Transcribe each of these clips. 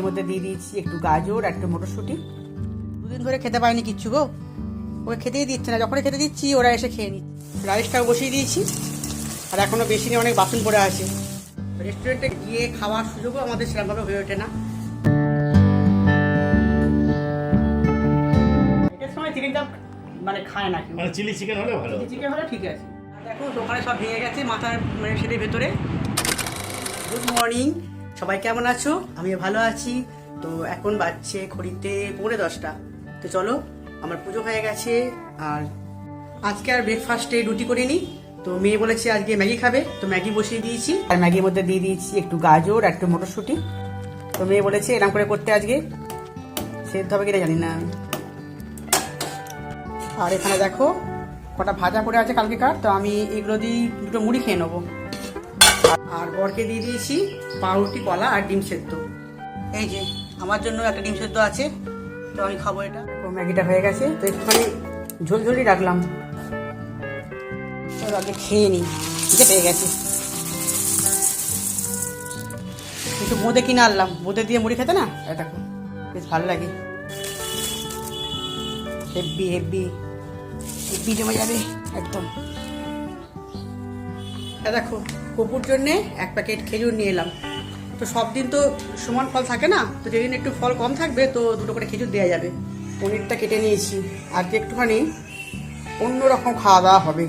ম্যাগির মধ্যে দিয়ে দিয়েছি একটু গাজর একটু মটরশুঁটি। দুদিন ধরে খেতে পাইনি কিচ্ছু গো। ওকে খেতেই দিচ্ছে না। যখনই খেতে দিচ্ছি ওরা এসে খেয়ে নিচ্ছে। রাইসটাও বসিয়ে দিয়েছি। আর এখনও বেশি নিয়ে অনেক বাসন পড়ে আছে। রেস্টুরেন্টে গিয়ে খাওয়ার সুযোগও আমাদের সেরকমভাবে হয়ে ওঠে না। এটার সময় চিকেনটা মানে খায় না মানে চিলি চিকেন হলে ভালো চিকেন হলে ঠিক আছে। আর দেখো দোকানে সব ভেঙে গেছে মাথার মানে সেটার ভেতরে। Good morning. সবাই কেমন আছো? আমি ভালো আছি। তো এখন বাজছে ঘড়িতে পৌনে দশটা। তো চলো, আমার পুজো হয়ে গেছে, আর আজকে আর ব্রেকফাস্টে রুটি করিনি। তো মেয়ে বলেছে আজকে ম্যাগি খাবে, তো ম্যাগি বসিয়ে দিয়েছি। আর ম্যাগির মধ্যে দিয়ে দিয়েছি একটু গাজর একটু মটরশুঁটি। তো মেয়ে বলেছে এরকম করে করতে আজকে। সেদ্ধ হবে কিনা জানি না। আর এখানে দেখো, কটা ভাজা পড়ে আছে কালকেকার, তো আমি এগুলো দিয়ে দুটো মুড়ি খেয়ে নেব। আর বরকে দিয়ে দিয়েছি পাউরুটি কলা আর ডিম সেদ্ধ। এই যে আমার জন্য একটা ডিম সেদ্ধ আছে। তো আমি খাব এটা। তো ম্যাগিটা হয়ে গেছে। তো একটুখানি ঝোল ঝোলই রাখলাম। তো আগে খেয়ে নিই। ঠিক পেয়ে গেছে। একটু বোঁদে কিনে আনলাম। বোঁদে দিয়ে মুড়ি খেতে না? এটা বেশ ভালো লাগে। হেব্বি হেব্বি। হেব্বি জমে যাবে একদম। দেখো কপুর জন্যে এক প্যাকেট খেজুর নিয়ে এলাম। তো সব দিন তো সমান ফল থাকে না, তো যেদিন একটু ফল কম থাকবে, তো দুটো করে খেজুর দেওয়া যাবে। পনিরটা কেটে নিয়েছি আজকে একটুখানি অন্যরকম খাওয়া দাওয়া হবে।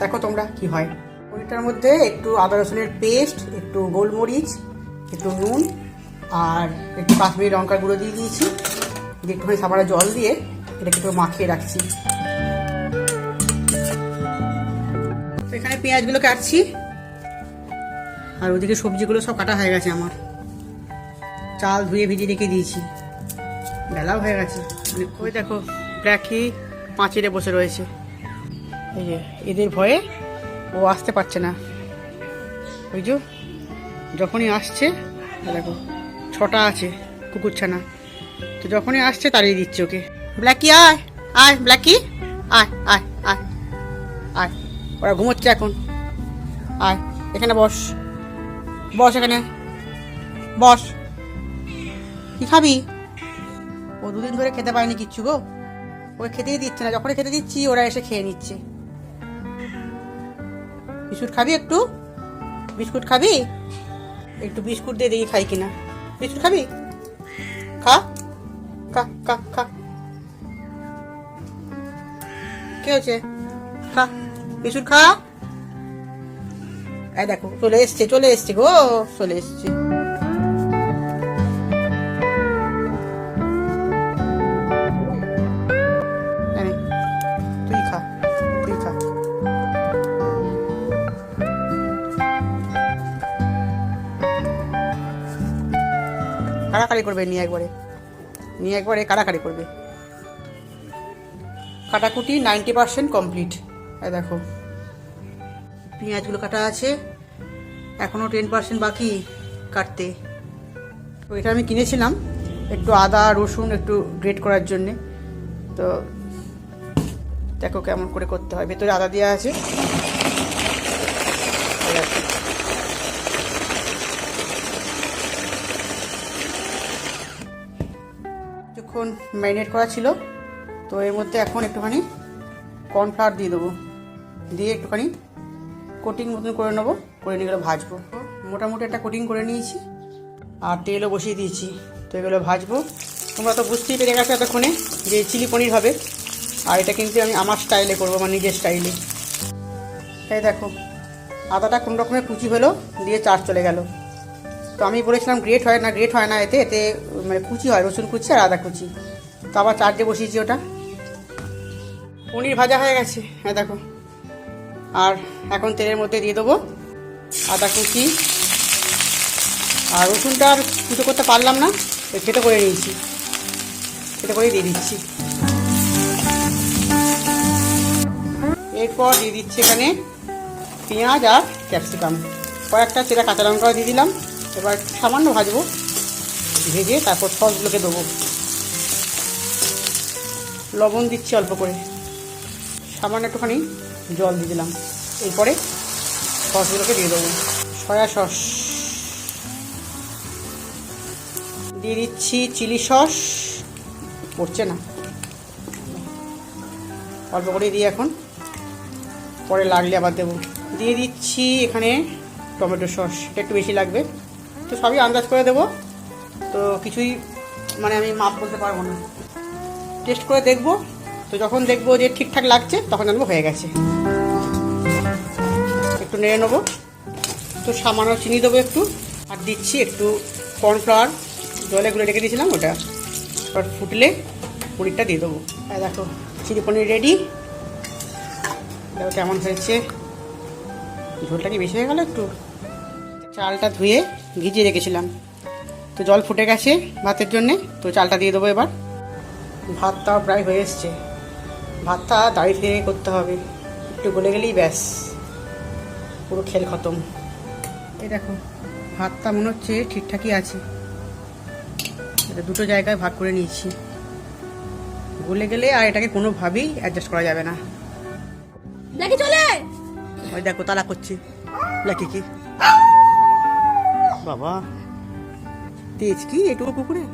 দেখো তোমরা কি হয়। পনিরটার মধ্যে একটু আদা রসুনের পেস্ট, একটু গোলমরিচ, একটু নুন, আর একটু কাশ্মীরি লঙ্কার গুঁড়ো দিয়ে দিয়েছি। দিয়ে একটুখানি সাবারে জল দিয়ে এটাকে একটু মাখিয়ে রাখছি। এখানে পেঁয়াজগুলো কাটছি। আর ওদিকে সবজিগুলো সব কাটা হয়ে গেছে আমার। চাল ধুয়ে ভিজিয়ে রেখে দিয়েছি। বেলাও হয়ে গেছে। মানে ওই দেখো ব্ল্যাকি পাঁচিরে বসে রয়েছে। এই যে, এদের ভয়ে ও আসতে পারছে না। ওই যখনই আসছে, দেখো, ছটা আছে কুকুরছানা তো যখনই আসছে, তাড়িয়ে দিচ্ছে ওকে। ব্ল্যাকি, আয় আয়, ব্ল্যাকি। আয় আয় আয় আয়। ওরা ঘুমোচ্ছে এখন। আয়, এখানে বস। বস এখানে। বস। কি খাবি? ও দুদিন ধরে খেতে পায়নি কিচ্ছু গো। ওকে খেতেই দিচ্ছে না। যখনই খেতে দিচ্ছি, ওরা এসে খেয়ে নিচ্ছে। বিস্কুট খাবি একটু? বিস্কুট খাবি? একটু বিস্কুট দিয়ে দেখি খাই কিনা। বিস্কুট খাবি? খা। খা খা খা। কি হয়েছে? খা। বিস্কুট খা। এই দেখো, চলে এসছে চলে এসছে গো, চলে এসছে। কাড়াকাড়ি করবে নিয়ে একবারে নিয়ে একবারে কাড়াকাড়ি করবে। কাটাকুটি নাইনটি পার্সেন্ট কমপ্লিট। দেখো। পেঁয়াজগুলো কাটা আছে। এখনও টেন পার্সেন্ট বাকি কাটতে। তো এটা আমি কিনেছিলাম একটু আদা, রসুন একটু গ্রেট করার জন্যে। তো দেখো কেমন করে করতে হয়। ভেতরে আদা দেওয়া আছে। কিছুক্ষণ ম্যারিনেট করা ছিল। তো এর মধ্যে এখন একটুখানি কর্নফ্লাওয়ার দিয়ে দেবো। দিয়ে একটুখানি কোটিং মতন করে নেব, করে নিয়ে গেলে ভাজবো। মোটামুটি একটা কোটিং করে নিয়েছি, আর তেলও বসিয়ে দিয়েছি। তো এগুলো ভাজবো। তোমরা তো বুঝতেই পেরে গেছো এতক্ষণে যে চিলি পনির হবে। আর এটা কিন্তু আমি আমার স্টাইলে করব, আমার নিজের স্টাইলে। তাই দেখো, আদাটা কোনো রকমের কুচি হলো, দিয়ে চার চলে গেল। তো আমি বলেছিলাম গ্রেট হয় না, গ্রেট হয় না এতে এতে মানে কুচি হয়, রসুন কুচি আর আদা কুচি। তো আবার চারটে বসিয়েছি ওটা। পনির ভাজা হয়ে গেছে হ্যাঁ দেখো। আর এখন তেলের মধ্যে দিয়ে দেবো আদা কুচি। আর রসুনটা আর কুচো করতে পারলাম না খেতে করে নিয়েছি। খেতে করে দিয়ে দিচ্ছি। এরপর দিয়ে দিচ্ছি এখানে পেঁয়াজ আর ক্যাপসিকাম। কয়েকটা চেরা কাঁচা লঙ্কাও দিয়ে দিলাম। এবার সামান্য ভাজবো, ভেজে তারপর সসগুলোকে দেবো। লবণ দিচ্ছি অল্প করে। সামান্য একটুখানি জল দিয়ে দিলাম। এরপরে সসগুলোকে দিয়ে দেবো। Soya sauce. দিয়ে দিচ্ছি চিলি সস। পড়ছে না। অল্প করে দিয়ে এখন। পরে লাগলে আবার দেবো। দিয়ে দিচ্ছি এখানে টমেটো সস। একটু বেশি লাগবে। তো সবই আন্দাজ করে দেবো। তো কিছুই মানে আমি মাপ বলতে পারব না। টেস্ট করে দেখব। তো যখন দেখব যে ঠিকঠাক লাগছে, তখন জানব হয়ে গেছে। একটু নেড়ে নেব। তো সামান্য চিনি দেবো একটু, আর দিচ্ছি একটু কর্নফ্লাওয়ার জলে গুলে রেখে দিয়েছিলাম, ওটা এবার ফুটলে পনিরটা দিয়ে দেবো। আর দেখো, চিলি পনির রেডি দেখো কেমন হয়েছে। ঝোলটা কি বেশি হয়ে গেল একটু? চালটা ধুয়ে ভিজিয়ে রেখেছিলাম। তো জল ফুটে গেছে ভাতের জন্যে, তো চালটা দিয়ে দেবো এবার। ভাতটাও প্রায় হয়ে এসছে। ভাতটা দাঁড়িয়ে থেকে করতে হবে। একটু গলে গেলেই ব্যাস। পুরো খেল খতম। এই দেখো ভাতটা মনে হচ্ছে ঠিকঠাকই আছে। এটা দুটো জায়গায় ভাগ করে নিয়েছি। গলে গেলে আর এটাকে কোনোভাবেই অ্যাডজাস্ট করা যাবে না। দেখি চলে! ওই দেখো তালা করছি। লাকি কি? বাবা তেজ কি এটুকু পুকুরে?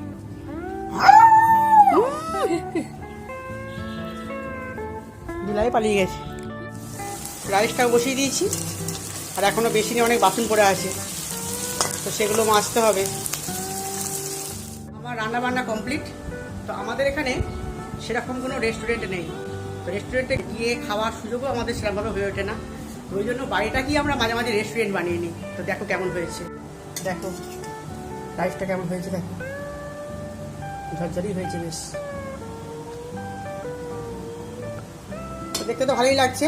দুলাই পালিয়ে গেছে। রাইসটা বসিয়ে দিয়েছি। আর এখনও বেশি নেই অনেক বাসন পড়ে আছে। তো সেগুলো মাজতে হবে। আমার রান্না বান্না কমপ্লিট। তো আমাদের এখানে সেরকম কোনো রেস্টুরেন্ট নেই। তো রেস্টুরেন্টে গিয়ে খাওয়ার সুযোগও আমাদের সেরকমভাবে হয়ে ওঠে না। ওই জন্য বাড়িটা বাড়িটাকেই আমরা মাঝে মাঝে রেস্টুরেন্ট বানিয়ে নিই। তো দেখো কেমন হয়েছে। দেখো রাইসটা কেমন হয়েছে দেখো। ঝরঝরি হয়েছে বেশ। দেখতে তো ভালোই লাগছে।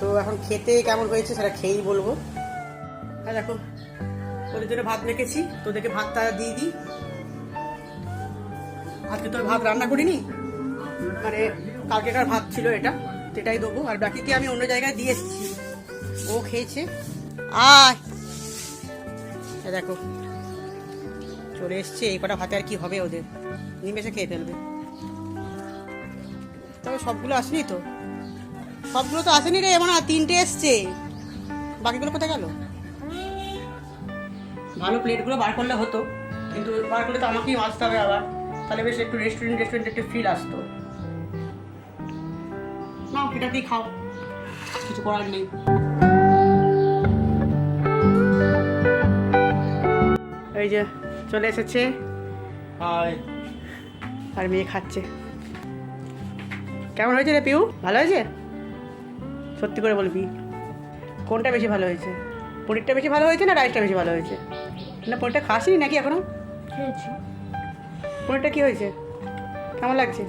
তো এখন খেতে কেমন হয়েছে সেটা খেয়েই বলব। হ্যাঁ দেখো ওদের জন্য ভাত রেখেছি তো দেখে ভাতটা দিয়ে দিই। আজকে তো ভাত রান্না করিনি। মানে কালকেকার ভাত ছিল এটা, সেটাই দেবো। আর বাকিকে আমি অন্য জায়গায় দিয়ে এসেছি। ও খেয়েছে। আয়! দেখো, চলে এসছে। এই কটা ভাতে আর কি হবে ওদের? নিমেষে খেয়ে ফেলবে। তবে সবগুলো আসেনি তো? সবগুলো তো আসেনি রে মানে আর তিনটে এসছে। বাকিগুলো কোথায় গেল? ভালো প্লেটগুলো বার করলে হতো কিন্তু বার করলে তো আমাকেই মাজতে হবে আবার। তাহলে বেশ একটু রেস্টুরেন্ট রেস্টুরেন্ট একটু ফিল আসতো। না এটা দিয়ে খাও? কিছু করার নেই। এই যে চলে এসেছে। আর মেয়ে খাচ্ছে। কেমন হয়েছে রে পিউ? ভালো হয়েছে? সত্যি করে বলবি? কোনটা বেশি ভালো হয়েছে? পনিরটা বেশি ভালো হয়েছে না রাইসটা বেশি ভালো হয়েছে? না পনিরটা খাসনি নাকি এখনও? খেয়েছি। পনিরটা কি হয়েছে? কেমন লাগছে?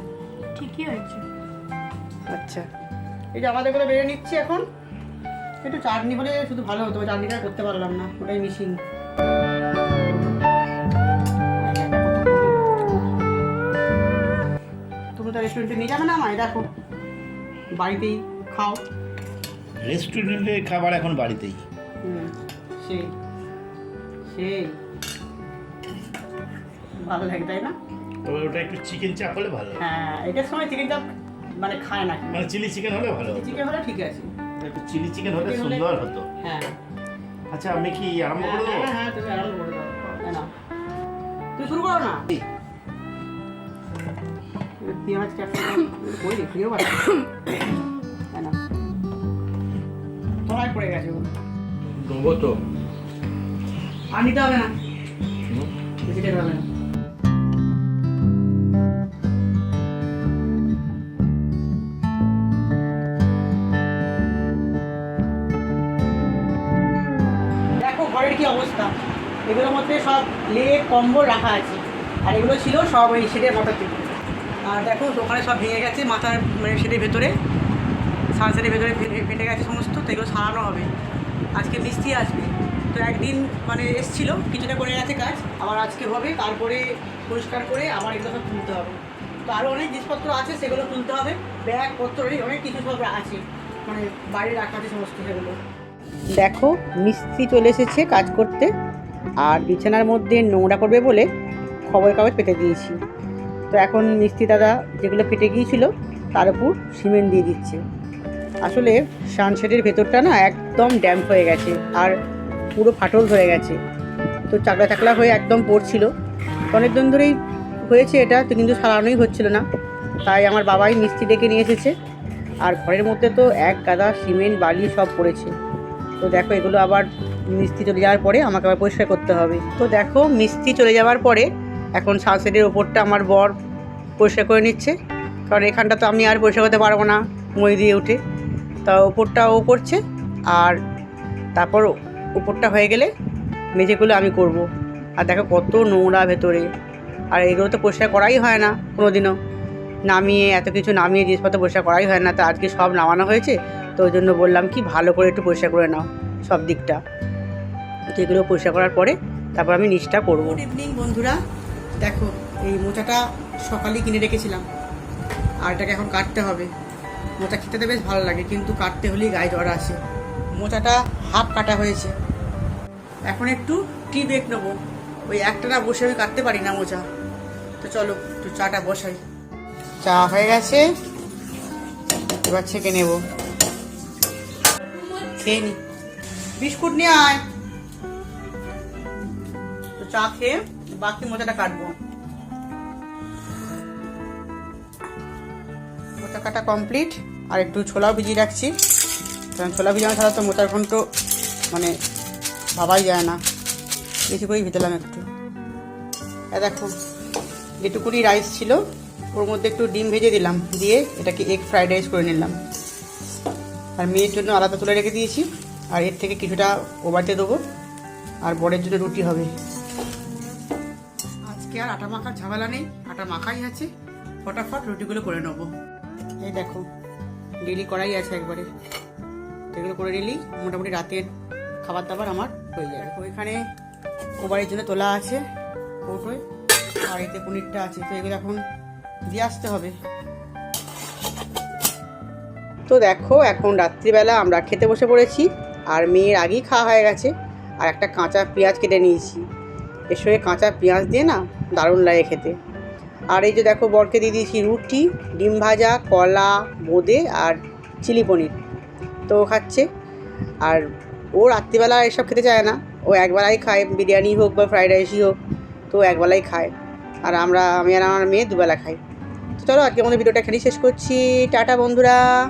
ঠিকই হয়েছে। আচ্ছা। এই যে আমাদেরগুলো বেড়ে নিচ্ছি এখন। একটু চাটনি হলে শুধু ভালো হতো চাটনিটা করতে পারলাম না ওটাই মিসিং তুমি তো রেস্টুরেন্টে নিয়ে যাবে না আমায় দেখো। বাড়িতেই খাও। রেস্টুরেন্টের খাবার এখন বাড়িতেই। সেই সেই। ভালো লাগে তাই না? তবে ওটা একটু চিকেন চাপ হলে ভালো হ্যাঁ। এটার সময় চিকেন চাপ মানে খায় না। মানে চিলি চিকেন হলে ভালো চিকেন হলে ঠিক আছে। একটু চিলি চিকেন হলে সুন্দর হতো। হ্যাঁ। আচ্ছা আমি কি আরম্ভ করে দেবো হ্যাঁ হ্যাঁ তুমি আরম্ভ করে দাও হ্যাঁ তুই শুরু করো না? পেঁয়াজ ক্যাপসিকাম কই রে প্রিয় পড়ে গেছে। দেবো তো। আর নিতে হবে না। বেশি হবে না। দেখো ঘরের কি অবস্থা। এগুলোর মধ্যে সব লেপ কম্বল রাখা আছে। আর এগুলো ছিল সব ওই শেডের মাথার থেকে। আর দেখো ওখানে সব ভেঙে গেছে মাথার মানে শেডের ভেতরে। সানসেটের ভেতরে ফেটে- গেছে সমস্ত, তো এগুলো সারানো হবে। আজকে মিস্ত্রি আসবে। তো একদিন মানে এসছিল, কিছুটা করে গেছে কাজ, আবার আজকে হবে, তারপরে পরিষ্কার করে আবার এগুলো সব তুলতে হবে। তো আরও অনেক জিনিসপত্র আছে, সেগুলো তুলতে হবে। ব্যাগ পত্র অনেক কিছু সব আছে। মানে বাইরে রাখা আছে সমস্ত সেগুলো। দেখো, মিস্ত্রি চলে এসেছে কাজ করতে, আর বিছানার মধ্যে নোংরা করবে বলে খবর কাগজ পেতে দিয়েছি। তো এখন মিস্ত্রি দাদা যেগুলো ফেটে গিয়েছিল, তার উপর সিমেন্ট দিয়ে দিচ্ছে। আসলে সানশেডের ভেতরটা না একদম ড্যাম্প হয়ে গেছে আর পুরো ফাটল ধরে গেছে। তো চাকলা চাকলা হয়ে একদম পড়ছিল। অনেক দিন ধরেই হয়েছে এটা, তো কিন্তু সারানোই হচ্ছিল না। তাই আমার বাবাই মিস্ত্রি ডেকে নিয়ে এসেছে। আর ঘরের মধ্যে তো এক গাদা সিমেন্ট, বালি সব পড়েছে। তো দেখো, এগুলো আবার মিস্ত্রি চলে যাওয়ার পরে আমাকে আবার পরিষ্কার করতে হবে। তো দেখো মিস্ত্রি চলে যাওয়ার পরে এখন সানসেটের ওপরটা আমার বর পরিষ্কার করে নিচ্ছে। কারণ এখানটা তো আমি আর পরিষ্কার করতে পারব না মই দিয়ে উঠে। তা ওপরটা ও করছে আর তারপর উপরটা হয়ে গেলে মেঝেগুলো আমি করব। আর দেখো কত নোংরা ভেতরে। আর এগুলো তো পরিষ্কার করাই হয় না কোনো দিনও নামিয়ে এত কিছু নামিয়ে জিনিসপত্র পরিষ্কার করাই হয় না। তো আজকে সব নামানো হয়েছে, তো ওই জন্য বললাম কি ভালো করে একটু পরিষ্কার করে নাও সব দিকটা। তো এগুলো পরিষ্কার করার পরে তারপর আমি নিচটা করব। গুড ইভিনিং বন্ধুরা। দেখো, এই মোচাটা সকালেই কিনে রেখেছিলাম। আর এটাকে এখন কাটতে হবে। মোচা খেতে বেশ ভালো লাগে, কিন্তু কাটতে হলেই গায়ে জ্বর আসে মোচাটা হাফ কাটা হয়েছে। এখন একটু টি ব্রেক নেব। ওই একটা না বসে আমি কাটতে পারি না মোচা। তো চলো, একটু চাটা বসাই। চা হয়ে গেছে। এবার ছেঁকে নেব। খেয়ে নি। বিস্কুট নিয়ে আয়। তো চা খেয়ে বাকি মোচাটা কাটবো। কাটা কমপ্লিট আর একটু ছোলাও ভিজিয়ে রাখছি। কারণ ছোলা ভিজানো ছাড়া তো মোচার ঘন্ট মানে ভাবাই যায় না। বেশি করেই ভেতলাম একটু। দেখো যেটুকুনি রাইস ছিল, ওর মধ্যে একটু ডিম ভেজে দিলাম, দিয়ে এটাকে এগ ফ্রাইড রাইস করে নিলাম। আর মেয়ের জন্য আলাদা তুলে রেখে দিয়েছি, আর এর থেকে কিছুটা ওবারতে দেবো, আর বরের জন্য রুটি হবে। আজকে আর আটা মাখার ঝামেলা নেই, আটা মাখাই আছে, ফটাফট রুটিগুলো করে নেব। এই দেখো ডেলি করাই আছে একবারে। এগুলো করে নিলেই মোটামুটি রাতের খাবার দাবার আমার হয়ে যাবে। ওইখানে ওবারের জন্য তোলা আছে কৌটোয় আর এতে পনিরটা আছে। তো এগুলো এখন দিয়ে আসতে হবে। তো দেখো, এখন রাত্রিবেলা আমরা খেতে বসে পড়েছি, আর মেয়ের আগেই খাওয়া হয়ে গেছে, আর একটা কাঁচা পেঁয়াজ কেটে নিয়েছি। এর সঙ্গে কাঁচা পেঁয়াজ দিয়ে না দারুণ লাগে খেতে। আর এই যে দেখো বরকে দিয়ে দিয়েছি রুটি, ডিম ভাজা, কলা, বোঁদে আর চিলি পনির। তো খাচ্ছে। আর ও রাত্রিবেলা এসব খেতে চায় না। ও একবেলাই খায়, বিরিয়ানি হোক বা ফ্রাইড রাইসই হোক, তো একবেলাই খায়। আর আমরা, আমি আর আমার মেয়ে দুবেলা খাই। তো চলো আজকে আমাদের ভিডিওটা এখানেই শেষ করছি। টাটা বন্ধুরা।